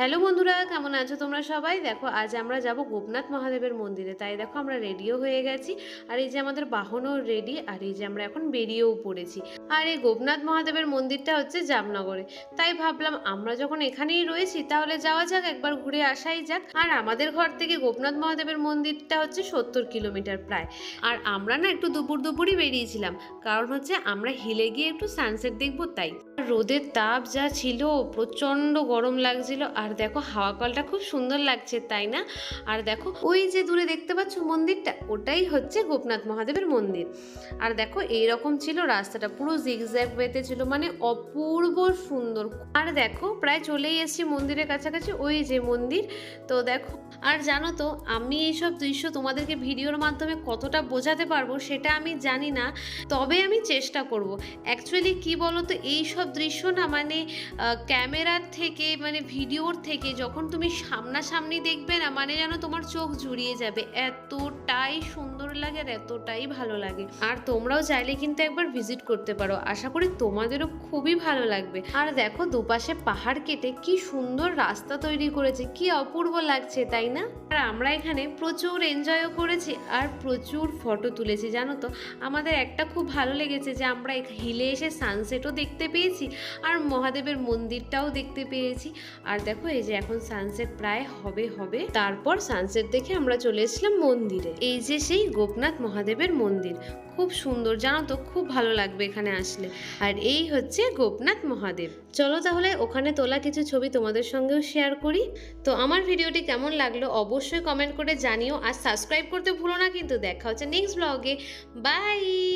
Hello বন্ধুরা, কেমন আছো তোমরা সবাই? দেখো, আজ আমরা যাব গোপনাথ মহাদেবের মন্দিরে। তাই দেখো, আমরা রেডিও হয়ে গেছি। আর এই যে আমাদের বাহনও রেডি আর এই যে আমরা এখন বেরিয়েও পড়েছি। আর এই গোপনাথ মহাদেবের মন্দিরটা হচ্ছে জামনগরে। তাই ভাবলাম, আমরা যখন এখানেই রয়েছি, তাহলে যাওয়া যাক, একবার ঘুরে আসাই যাক। আর আমাদের ঘর থেকে গোপনাথ মহাদেবের মন্দিরটা হচ্ছে সত্তর কিলোমিটার প্রায়। আর আমরা না একটু দুপুর দুপুরই বেরিয়েছিলাম। কারণ হচ্ছে, আমরা হিলে গিয়ে একটু সানসেট দেখব, তাই। রোদের তাপ যা ছিল, প্রচণ্ড গরম লাগছিল। আর দেখো, হাওয়া কলটা খুব সুন্দর লাগছে, তাই না? আর দেখো, ওই যে দূরে দেখতে পাচ্ছ মন্দিরটা, ওটাই হচ্ছে গোপনাথ মহাদেবের মন্দির। আর দেখো, এইরকম ছিল রাস্তাটা, পুরো জিগজ্যাগ বেতে ছিল মানে অপূর্ব সুন্দর। আর দেখো, প্রায় চলেই এসেছি মন্দিরের কাছাকাছি, ওই যে মন্দির। তো দেখো, আর জানো তো, আমি এইসব দৃশ্য তোমাদেরকে ভিডিওর মাধ্যমে কতটা বোঝাতে পারব, সেটা আমি জানি না। তবে আমি চেষ্টা করব। অ্যাকচুয়ালি কি বলো তো এই সব দৃশ্য না মানে ক্যামেরার থেকে মানে ভিডিওর থেকে যখন তুমি সামনাসামনি দেখবে না মানে যেন তোমার চোখ জুড়িয়ে যাবে। এতটাই সুন্দর লাগে আর এতটাই ভালো লাগে। আর তোমরাও চাইলে কিন্তু একবার ভিজিট করতে পারো। আশা করি তোমাদেরও খুবই ভালো লাগবে। আর দেখো, দুপাশে পাহাড় কেটে কি সুন্দর রাস্তা তৈরি করেছে, কি অপূর্ব লাগছে, তাই না? আর আমরা এখানে প্রচুর এনজয়ও করেছি আর প্রচুর ফটো তুলেছি, জানো তো? আমাদের একটা খুব ভালো লেগেছে যে আমরা হিলে এসে সানসেটও দেখতে পেয়েছি। আর মহাদেবের মন্দিরটাও দেখতে পেয়েছি। আর দেখো, এই যে এখন সানসেট প্রায় হবে হবে। তারপর সানসেট দেখে আমরা চলে এসেছিলাম মন্দিরে। এই যে সেই গোপনাথ মহাদেবের মন্দির। খুব সুন্দর, জানো তো, খুব ভালো লাগবে এখানে আসলে। আর এই হচ্ছে গোপনাথ মহাদেব। চলো তাহলে ওখানে তোলা কিছু ছবি তোমাদের সঙ্গেও শেয়ার করি। তো আমার ভিডিওটি কেমন লাগল অবশ্যই কমেন্ট করে জানিও। আর সাবস্ক্রাইব করতে ভুলো না কিন্তু দেখা হচ্ছে নেক্সট ব্লগে বাই